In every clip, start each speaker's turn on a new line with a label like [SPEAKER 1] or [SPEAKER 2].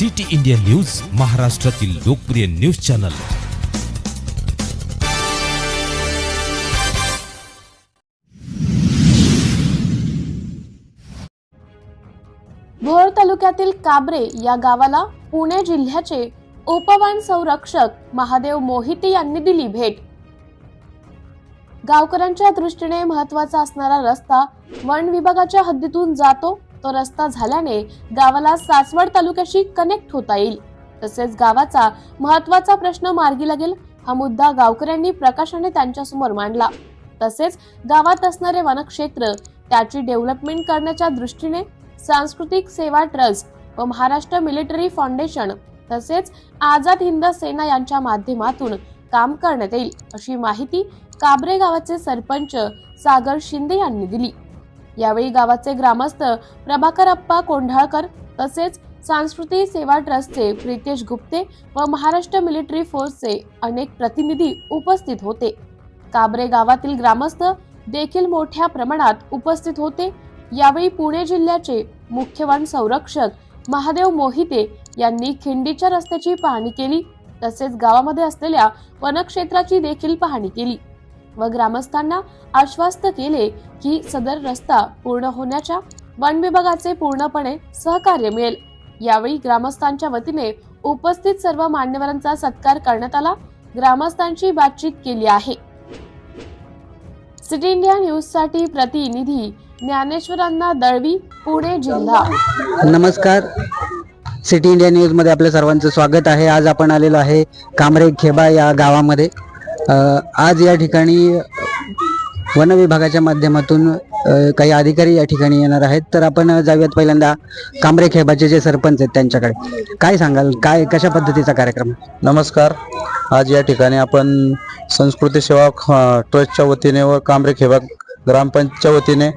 [SPEAKER 1] City India news महाराष्ट्रातील लोकप्रिय news channel.
[SPEAKER 2] Bhor तालुक्यातील काबरे या गावाला पुणे जिल्ह्याचे उपवन संरक्षक महादेव मोहिते यांनी दिली भेट. गावकऱ्यांच्या दृष्टीने महत्त्वाचा असणारा रस्ता वन विभागाच्या हद्दीतून जातो तो रस्ता झाल्याने गावाला सासवड तालुक्याशी कनेक्ट होता येईल. तसेच गावाचा महत्त्वाचा प्रश्न मार्गी लागेल हा मुद्दा गावकऱ्यांनी प्रकाशाने त्यांच्यासमोर मांडला. तसेच गावात असणारे वनक्षेत्र त्याची डेव्हलपमेंट करण्याच्या दृष्टीने सांस्कृतिक सेवा ट्रस्ट व महाराष्ट्र मिलिटरी फाउंडेशन तसेच आझाद हिंद सेना यांच्या माध्यमातून काम करण्यात येईल अशी माहिती काबरे गावाचे सरपंच सागर शिंदे यांनी दिली. यावेळी गावाचे ग्रामस्थ प्रभाकर अप्पा कोंढाळकर तसेच सांस्कृतिक सेवा ट्रस्टचे प्रितेश गुप्ते व महाराष्ट्र मिलिटरी फोर्सचे अनेक प्रतिनिधी उपस्थित होते. काबरे गावातील ग्रामस्थ देखील मोठ्या प्रमाणात उपस्थित होते. यावेळी पुणे जिल्ह्याचे मुख्य वन संरक्षक महादेव मोहिते यांनी खिंडीच्या रस्त्याची पाहणी केली. तसेच गावामध्ये असलेल्या वनक्षेत्राची देखील पाहणी केली. व ग्रामस्थांना आश्वस्त केले की सदर रस्ता पूर्ण होण्याच्या वन विभागाचे पूर्णपणे सहकार्य मिळेल. यावेळी ग्रामस्थांच्या वतीने उपस्थित सर्व मान्यवरांचा सत्कार करण्यात आला. ग्रामस्थांची बातचीत केली आहे. सिटी इंडिया न्यूजसाठी प्रतिनिधी ज्ञानेश्वरांना दळवी पुणे जिल्हा.
[SPEAKER 3] नमस्कार. सिटी इंडिया न्यूजमध्ये आपल्या सर्वांचं स्वागत आहे. आज आपण आलेलो आहे कामरे खेबा या गावामध्ये. आज या ठिकाणी वन विभागाच्या माध्यमातून काही अधिकारी या ठिकाणी येणार आहेत. तर आपण जाऊयात पहिल्यांदा कांबरे खेबाचे जे सरपंच आहेत त्यांच्याकडे. काय सांगाल? काय कशा पद्धतीचा कार्यक्रम?
[SPEAKER 4] नमस्कार. आज या ठिकाणी आपण संस्कृती सेवा ट्रस्टच्या वतीने व कांबरे खेबा ग्रामपंचायतच्या वतीने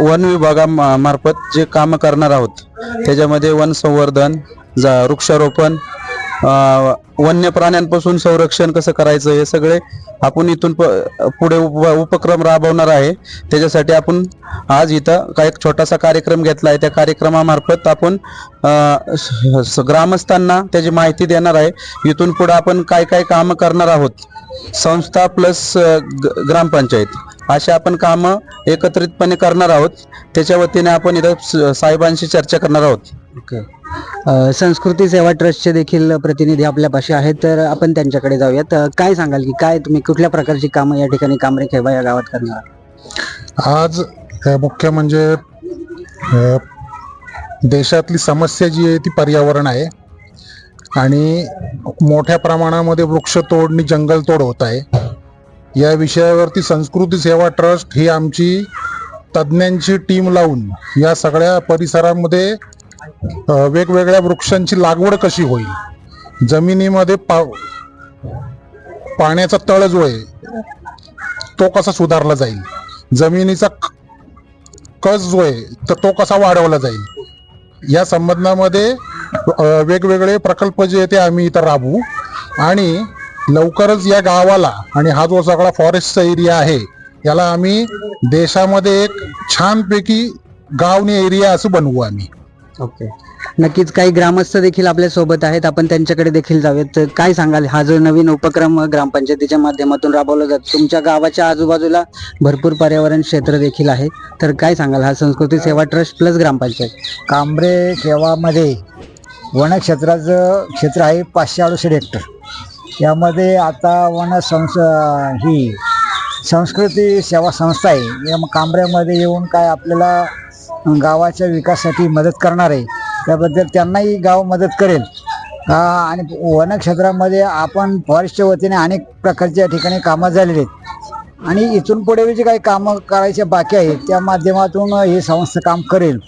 [SPEAKER 4] वन विभागामार्फत जे कामं करणार आहोत त्याच्यामध्ये वन संवर्धन जा वृक्षारोपण वन्य प्राण्यांपासून संरक्षण कसं करायचं हे सगळे आपण इथून प पुढे उप उपक्रम राबवणार आहे. त्याच्यासाठी आपण आज इथं का एक छोटासा कार्यक्रम घेतला आहे त्या कार्यक्रमामार्फत आपण ग्रामस्थांना त्याची माहिती देणार आहे. इथून पुढे आपण काय काय कामं करणार आहोत? संस्था प्लस ग्रामपंचायत. असे आपण कामं एकत्रितपणे करणार आहोत. त्याच्या वतीने आपण इथं स- साहेबांशी चर्चा करणार आहोत.
[SPEAKER 3] ओके. संस्कृती सेवा ट्रस्टचे देखील प्रतिनिधी आपल्यापाशी आहेत तर आपण त्यांच्याकडे जाऊयात. काय सांगाल की काय तुम्ही कुठल्या प्रकारची कामं या ठिकाणी कामरे खेबा या गावात करणार?
[SPEAKER 5] आज मुख्य म्हणजे देशातली समस्या जी आहे ती पर्यावरण आहे. आणि मोठ्या प्रमाणामध्ये वृक्षतोड आणि जंगलतोड होत आहे. या विषयावरती संस्कृती सेवा ट्रस्ट ही आमची तज्ज्ञांची टीम लावून या सगळ्या परिसरामध्ये वेगवेगळ्या वृक्षांची लागवड कशी होईल? जमिनीमध्ये पा पाण्याचा तळ जो आहे तो कसा सुधारला जाईल? जमिनीचा क- कस जो आहे तर तो कसा वाढवला जाईल? या संबंधामध्ये वेगवेगळे प्रकल्प जे आहे ते आम्ही इथं राबवू. आणि लवकरच या गावाला आणि हा जो सगळा फॉरेस्टचा एरिया आहे याला आम्ही देशामध्ये एक छानपैकी गावनी एरिया असं बनवू आम्ही.
[SPEAKER 3] ओके. नक्कीच काही ग्रामस्थ देखील आपल्यासोबत आहेत. आपण त्यांच्याकडे देखील जाऊयात. तर काय सांगाल? हा जो नवीन उपक्रम ग्रामपंचायतीच्या माध्यमातून राबवला जातो तुमच्या गावाच्या आजूबाजूला भरपूर पर्यावरण क्षेत्र देखील आहे. तर काय सांगाल? हा संस्कृती सेवा ट्रस्ट प्लस ग्रामपंचायत.
[SPEAKER 6] कांबरे केव्हामध्ये वनक्षेत्राचं क्षेत्र आहे पाचशे अडुसष्ट हेक्टर. यामध्ये आता वन संस ही संस्कृती सेवा संस्था आहे. या कांबऱ्यामध्ये येऊन काय आपल्याला गावाच्या विकासासाठी मदत करणार आहे त्याबद्दल त्यांनाही गाव मदत करेल. आणि वनक्षेत्रामध्ये आपण फॉरेस्टच्या वतीने अनेक प्रकारच्या ठिकाणी कामं झालेली आहेत. आणि इथून पुढे जे काही कामं करायचे बाकी आहेत त्या माध्यमातून ही संस्था काम करेल.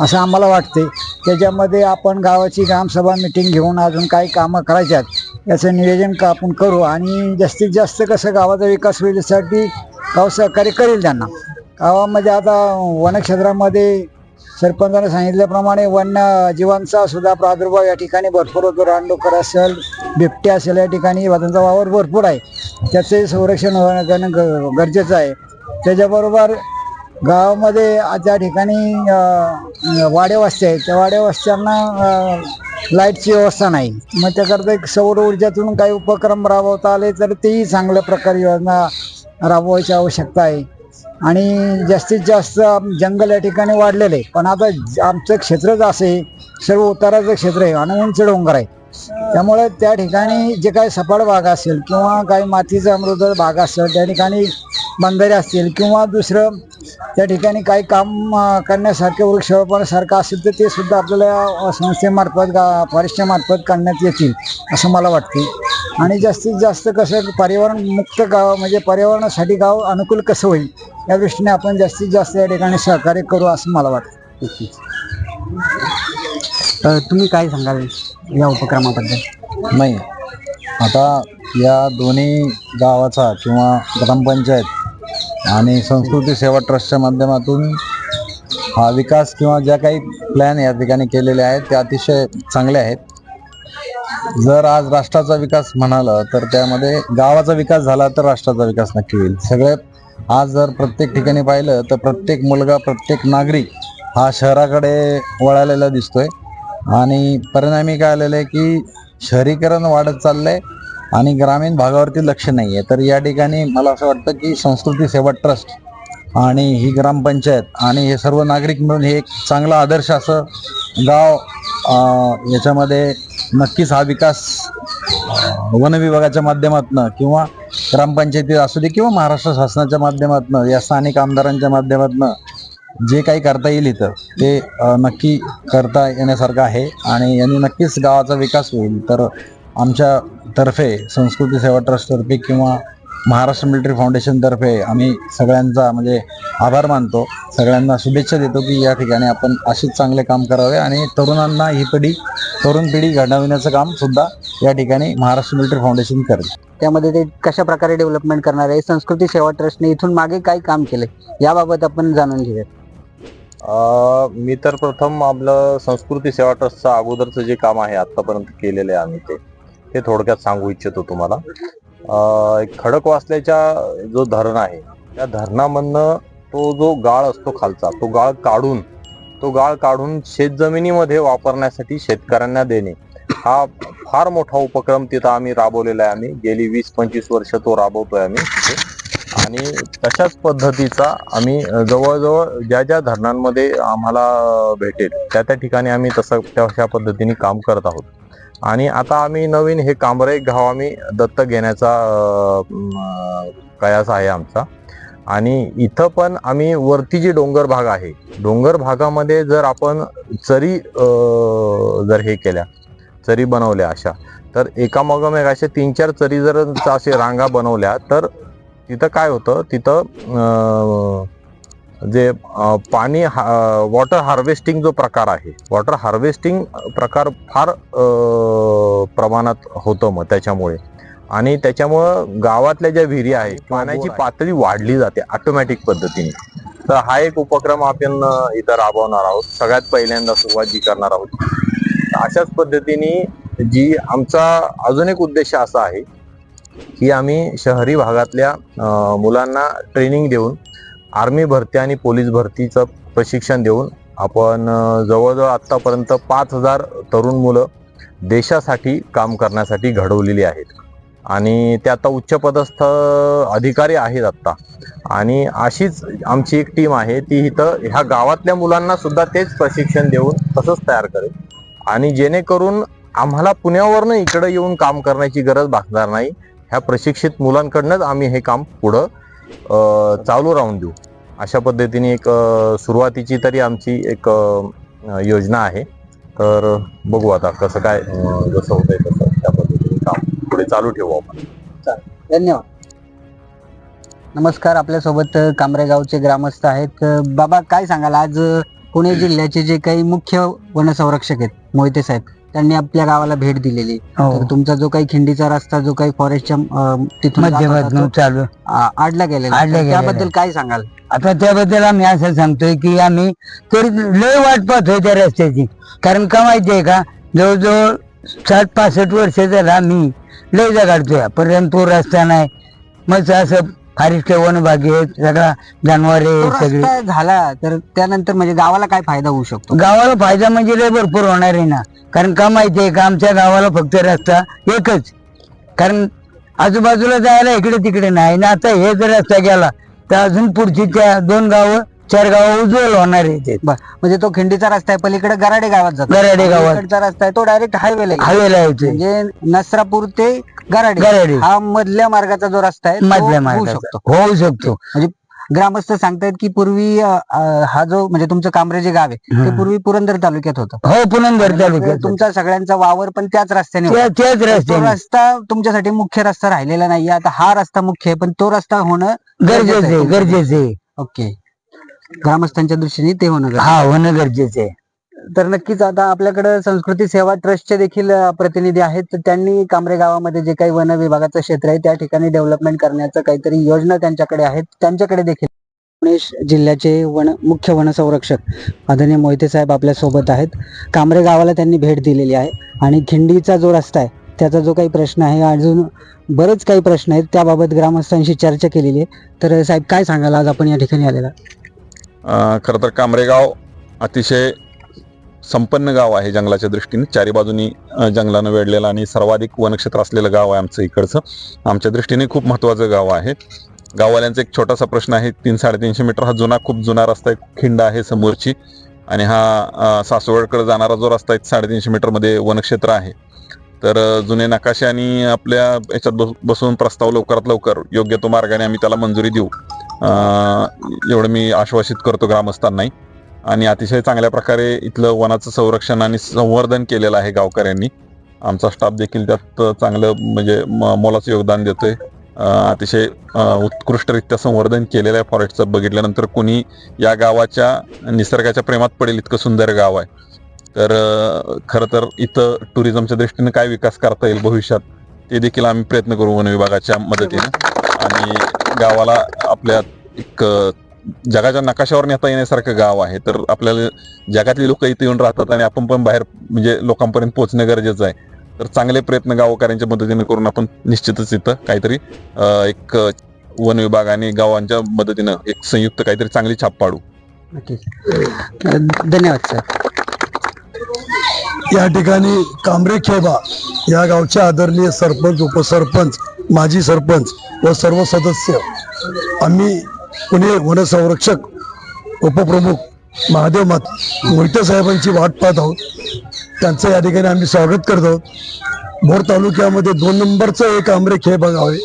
[SPEAKER 6] असं आम्हाला वाटते त्याच्यामध्ये आपण गावाची ग्रामसभा मिटिंग घेऊन अजून काही कामं करायच्यात. याचं नियोजन का आपण करू आणि जास्तीत जास्त कसं गावाचा विकास होईल यासाठी गाव सहकार्य करेल त्यांना. गावामध्ये आता वनक्षेत्रामध्ये सरपंचाने सांगितल्याप्रमाणे वन्य जीवांचा सुद्धा प्रादुर्भाव या ठिकाणी भरपूर होतो. रानडुकर असेल बिबटे असेल या ठिकाणी त्यांचा वावर भरपूर आहे. त्याचे संरक्षण होणं करणं ग- गरजेचं आहे. त्याच्याबरोबर गावामध्ये ज्या ठिकाणी वाड्यावस्ती आहे. आहेत त्या वाड्यावस्त्यांना लाईटची व्यवस्था नाही. मग त्याकरता एक सौर ऊर्जातून काही उपक्रम राबवता आले तर तेही चांगल्या प्रकारे योजना राबवायची आवश्यकता आहे. आणि जास्तीत जास्त जंगल या ठिकाणी वाढलेलं आहे. पण आता ज- आमचं क्षेत्रच असं आहे सर्व उताराचं क्षेत्र आहे. आणि उंच डोंगर आहे. त्यामुळे त्या ठिकाणी जे काही सपाट भाग असेल किंवा काही मातीचा अमृत भाग असेल त्या ठिकाणी बंधारे असतील किंवा दुसरं त्या ठिकाणी काही काम अं, करण्यासारखे वृक्षारोपणासारखं असेल तर ते सुद्धा आपल्याला संस्थेमार्फत गा फॉरेस्टच्या काढण्यात येतील असं मला वाटते. आणि जास्तीत जास्त कसं पर्यावरण मुक्त गाव म्हणजे पर्यावरणासाठी गाव अनुकूल कसं होईल या दृष्टीने आपण जास्तीत जास्त या ठिकाणी सहकार्य करू असं मला वाटतं.
[SPEAKER 3] तर तुम्ही काय सांगाल या उपक्रमाबद्दल?
[SPEAKER 4] नाही. आता या दोन्ही गावाचा किंवा ग्रामपंचायत आणि संस्कृती सेवा ट्रस्टच्या माध्यमातून हा विकास किंवा ज्या काही प्लॅन या ठिकाणी केलेले आहेत ते अतिशय चांगले आहेत. जर आज राष्ट्राचा विकास म्हणाला तर त्यामध्ये गावाचा विकास झाला तर राष्ट्राचा विकास नक्की होईल. सगळ्यात आज जर प्रत्येक ठिकाणी पाहिलं तर प्रत्येक मुलगा प्रत्येक नागरिक हा शहराकडे वळालेला दिसतोय. आणि परिणामी काय आलेलं आहे की शहरीकरण वाढत चाललंय आणि ग्रामीण भागावरती लक्ष नाही आहे. तर या ठिकाणी मला असं वाटतं की संस्कृती सेवा ट्रस्ट आणि ही ग्रामपंचायत आणि हे सर्व नागरिक मिळून हे एक चांगला आदर्श असं गाव याच्यामध्ये नक्कीच हा विकास वन विभागाच्या माध्यमातून किंवा ग्रामपंचायती असू दे किंवा महाराष्ट्र शासनाच्या माध्यमातून या स्थानिक आमदारांच्या माध्यमातून जे काही करता येईल इथं ते नक्की करता येण्यासारखं आहे आणि यांनी नक्कीच गावाचा विकास होईल. तर आमच्या तर्फे संस्कृती सेवा ट्रस्टतर्फे किंवा महाराष्ट्र मिलिटरी फाउंडेशनतर्फे आम्ही सगळ्यांचा म्हणजे आभार मानतो. सगळ्यांना शुभेच्छा देतो की या ठिकाणी आपण असेच चांगले काम करावे आणि तरुणांना ही पिढी तरुण पिढी घडविण्याचं काम सुद्धा या ठिकाणी महाराष्ट्र मिलिटरी फाउंडेशन करेल.
[SPEAKER 3] त्यामध्ये ते कशा प्रकारे डेव्हलपमेंट करणार आहे संस्कृती सेवा ट्रस्टने इथून मागे काय काम केले याबाबत आपण जाणून घेऊया
[SPEAKER 7] मी तर प्रथम आपलं संस्कृती सेवा ट्रस्टचं अगोदरचं जे काम आहे आतापर्यंत केलेलं आहे आम्ही ते ते थोडक्यात सांगू इच्छितो तुम्हाला. एक खडक खडकवासल्याच्या जो धरण आहे त्या धरणामधनं तो जो गाळ असतो खालचा तो गाळ काढून तो गाळ काढून शेतजमिनीमध्ये वापरण्यासाठी शेतकऱ्यांना देणे हा फार मोठा उपक्रम तिथं आम्ही राबवलेला आहे आम्ही. गेली वीस पंचवीस वर्ष तो राबवतोय आम्ही आणि तशाच पद्धतीचा आम्ही जवळजवळ ज्या ज्या धरणांमध्ये आम्हाला भेटेल त्या त्या ठिकाणी आम्ही तसं तशा पद्धतीने काम करत आहोत. आणि आता आम्ही नवीन हे कांबरे गाव आम्ही दत्तक घेण्याचा कयास आहे आमचा. आणि इथं पण आम्ही वरती जी डोंगर भाग आहे डोंगर भागामध्ये जर आपण चरी जर हे केल्या चरी बनवल्या अशा तर एकामागोम अशा तीन चार चरी जर असे रांगा बनवल्या तर तिथं काय होतं? तिथं जे पाणी वॉटर हार्वेस्टिंग जो प्रकार आहे वॉटर हार्वेस्टिंग प्रकार फार प्रमाणात होतं मग त्याच्यामुळे. आणि त्याच्यामुळं गावातल्या ज्या विहिरी आहेत पाण्याची पातळी वाढली जाते ऑटोमॅटिक पद्धतीने. तर हा एक उपक्रम आपण इथं राबवणार आहोत. सगळ्यात पहिल्यांदा सुरुवात जी करणार आहोत. अशाच पद्धतीने जी आमचा अजून एक उद्देश असा आहे की आम्ही शहरी भागातल्या मुलांना ट्रेनिंग देऊन आर्मी भरती आणि पोलीस भरतीचं प्रशिक्षण देऊन आपण जवळजवळ आत्तापर्यंत पाच हजार तरुण मुलं देशासाठी काम करण्यासाठी घडवलेली आहेत. आणि ते आता उच्चपदस्थ अधिकारी आहेत आत्ता. आणि अशीच आमची एक टीम आहे ती इथं ह्या गावातल्या मुलांना सुद्धा तेच प्रशिक्षण देऊन तसंच तयार करेल. आणि जेणेकरून आम्हाला पुण्यावरनं इकडं येऊन काम करण्याची गरज भासणार नाही. ह्या प्रशिक्षित मुलांकडनंच आम्ही हे काम पुढं चालू राहून देऊ. अशा पद्धतीने एक सुरुवातीची तरी आमची एक योजना आहे. तर बघू आता कसं काय जसं होतंय तसं त्या पद्धतीने काम पुढे चालू ठेवू आपण.
[SPEAKER 3] धन्यवाद. नमस्कार आपल्यासोबत कामरेगावचे ग्रामस्थ आहेत. बाबा काय सांगाल? आज पुणे जिल्ह्याचे जे काही मुख्य वनसंरक्षक आहेत मोहिते साहेब. त्यांनी आपल्या गावाला भेट दिलेली. तर तुमचा जो काही खिंडीचा रस्ता जो काही फॉरेस्टच्या अ, तिथून जात होता तो,
[SPEAKER 8] चालू
[SPEAKER 3] आ, आडला गेलेला.
[SPEAKER 8] आडला
[SPEAKER 3] तर
[SPEAKER 8] गेलेला.
[SPEAKER 3] त्याबद्दल काय सांगाल?
[SPEAKER 8] आता त्याबद्दल आम्ही असं सांगतोय की आम्ही तरी लय वाट पाहतोय त्या रस्त्याची. कारण का माहितीये का? जवळजवळ साठ पासष्ट वर्ष झालं आम्ही लय जगाडतोय परंतु रस्ता नाही. मग असं वनबागी आहेत सगळा जनावरे
[SPEAKER 3] तो
[SPEAKER 8] आहेत सगळी.
[SPEAKER 3] रस्ता झाला तर त्यानंतर म्हणजे गावाला काय फायदा होऊ शकतो?
[SPEAKER 8] गावाला फायदा म्हणजे लय भरपूर होणार आहे ना. कारण का माहितीये का आमच्या गावाला फक्त रस्ता एकच. कारण आजूबाजूला जायला इकडे तिकडे नाही. ना आता हे जर रस्ता गेला तर अजून पुढची त्या दोन गावं चार गावं उज्ज्वल होणार आहे ते
[SPEAKER 3] बर. म्हणजे तो खिंडीचा रस्ता आहे पलीकडे गराडे गावात जातो.
[SPEAKER 8] गराडे गावात.
[SPEAKER 3] इकडचा रस्ता आहे तो डायरेक्ट हायवेला
[SPEAKER 8] हवेला येते
[SPEAKER 3] म्हणजे नसरापूर ते गराडे.
[SPEAKER 8] गराडे.
[SPEAKER 3] हा मधल्या मार्गाचा जो रस्ता आहे तो
[SPEAKER 8] मधल्या
[SPEAKER 3] होऊ
[SPEAKER 8] मार्गाचा.
[SPEAKER 3] शकतो.
[SPEAKER 8] होऊ शकतो.
[SPEAKER 3] म्हणजे ग्रामस्थ सांगतायत की पूर्वी अ, अ, हा जो म्हणजे तुमचं कांबरे जे गाव आहे ते
[SPEAKER 8] हम्म.
[SPEAKER 3] पूर्वी पुरंदर तालुक्यात होतं.
[SPEAKER 8] हो पुनंदर
[SPEAKER 3] म्हणजे
[SPEAKER 8] तालुक्यात
[SPEAKER 3] तुमचा सगळ्यांचा वावर पण त्याच रस्त्याने होता.
[SPEAKER 8] त्या- त्याच
[SPEAKER 3] तो
[SPEAKER 8] रस्त्याने.
[SPEAKER 3] रस्ता तुमच्यासाठी मुख्य रस्ता राहिलेला नाहीये. आता हा रस्ता मुख्य आहे पण तो रस्ता होणं
[SPEAKER 8] गरजेचं आहे. गरजेचं आहे.
[SPEAKER 3] ओके. ग्रामस्थांच्या दृष्टीने ते होणं गरजेचं
[SPEAKER 8] हा होणं गरजेचं आहे.
[SPEAKER 3] तर नक्कीच आता आपल्याकडे संस्कृती सेवा ट्रस्टचे देखील प्रतिनिधी आहेत. तर त्यांनी कांबरे गावामध्ये जे काही वन विभागाचं क्षेत्र आहे त्या ठिकाणी डेव्हलपमेंट करण्याचं काहीतरी योजना त्यांच्याकडे आहेत. त्यांच्याकडे देखील पुणे जिल्ह्याचे वन मुख्य वनसंरक्षक आदरणीय मोहिते साहेब आपल्यासोबत आहेत. कांबरे गावाला त्यांनी भेट दिलेली आहे. आणि खिंडीचा जो रस्ता आहे त्याचा जो काही प्रश्न आहे अजून बरेच काही प्रश्न आहेत त्याबाबत ग्रामस्थांशी चर्चा केलेली आहे. तर साहेब काय सांगाल? आज आपण या ठिकाणी आलेला
[SPEAKER 9] खरं तर कांबरेगाव अतिशय संपन्न गाव आहे जंगलाच्या दृष्टीने. चारी बाजूनी जंगलानं वेढलेलं आणि सर्वाधिक वनक्षेत्र असलेलं गाव आहे आमचं इकडचं. आमच्या दृष्टीने खूप महत्त्वाचं गाव आहे. गाववाल्यांचा एक छोटासा प्रश्न आहे तीन साडेतीनशे मीटर हा जुना खूप जुना रस्ता आहे खिंड आहे समोरची. आणि हा सासवडकडे जाणारा जो रस्ता आहे साडेतीनशे मीटरमध्ये वनक्षेत्र आहे. तर जुने नकाशे आणि आपल्या याच्यात बस- बसून प्रस्ताव लवकरात लवकर योग्य तो मार्गाने आम्ही त्याला मंजुरी देऊ. एवढं मी आश्वासित करतो ग्रामस्थांनाही. आणि अतिशय चांगल्या प्रकारे इथलं वनाचं संरक्षण आणि संवर्धन केलेलं आहे गावकऱ्यांनी. आमचा स्टाफ देखील त्यात चांगलं म्हणजे म- मोलाचं योगदान देतोय. अतिशय उत्कृष्टरित्या संवर्धन केलेलं आहे फॉरेस्टचं. बघितल्यानंतर कोणी या गावाच्या निसर्गाच्या प्रेमात पडेल इतकं सुंदर गाव आहे. तर खरं तर इथं टुरिझमच्या दृष्टीने काय विकास करता येईल भविष्यात ते देखील आम्ही प्रयत्न करू वन विभागाच्या मदतीने. आणि गावाला आपल्या एक जगाच्या नकाशावर नेता येण्यासारखं गाव आहे. तर आपल्याला जगातली लोक इथे येऊन राहतात आणि आपण पण बाहेर म्हणजे लोकांपर्यंत पोहोचणं गरजेचं आहे. तर चांगले प्रयत्न गावकऱ्यांच्या मदतीने करून आपण निश्चितच इथं काहीतरी एक वन विभाग आणि गावांच्या मदतीनं एक संयुक्त काहीतरी चांगली छाप पाडू.
[SPEAKER 3] धन्यवाद सर.
[SPEAKER 10] या ठिकाणी कांबरे खेबा या गावचे आदरणीय सरपंच उपसरपंच माजी सरपंच व सर्व सदस्य आम्ही पुणे वनसंरक्षक उपप्रमुख महादेव मात मोहिते साहेबांची वाट पाहत आहोत. त्यांचं या ठिकाणी आम्ही स्वागत करत आहोत. भोर तालुक्यामध्ये दोन नंबरचं एक आमरेख हे गाव आहे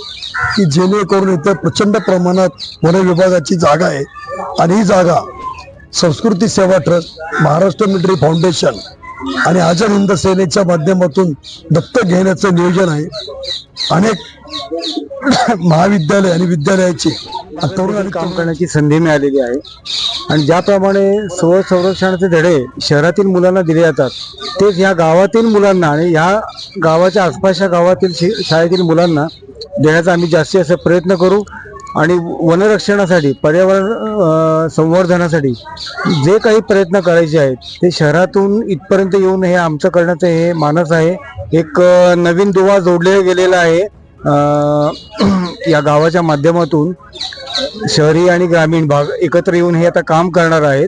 [SPEAKER 10] की जेणेकरून इथे प्रचंड प्रमाणात वन विभागाची जागा आहे. आणि ही जागा संस्कृती सेवा ट्रस्ट महाराष्ट्र मिलिटरी फाउंडेशन आणि आझाद हिंद सेनेच्या माध्यमातून दत्तक घेण्याचं नियोजन आहे. अनेक महाविद्यालय आणि विद्यालयाची तरुणांनी
[SPEAKER 6] काम करण्याची संधी मिळालेली आहे. आणि ज्याप्रमाणे स्व संरक्षणाचे धडे शहरातील मुलांना दिले जातात तेच ह्या गावातील मुलांना आणि ह्या गावाच्या आसपासच्या गावातील शाळेतील मुलांना देण्याचा आम्ही जास्तीत जास्त प्रयत्न करू. आणि वनरक्षणासाठी पर्यावरण संवर्धनासाठी जे काही प्रयत्न करायचे आहेत ते शहरातून इथपर्यंत येऊन हे आमचं करण्याचं हे मानस आहे. एक नवीन दुवा जोडले गेलेला आहे या गावाच्या माध्यमातून. शहरी आणि ग्रामीण भाग एकत्र येऊन हे आता काम करणार आहेत.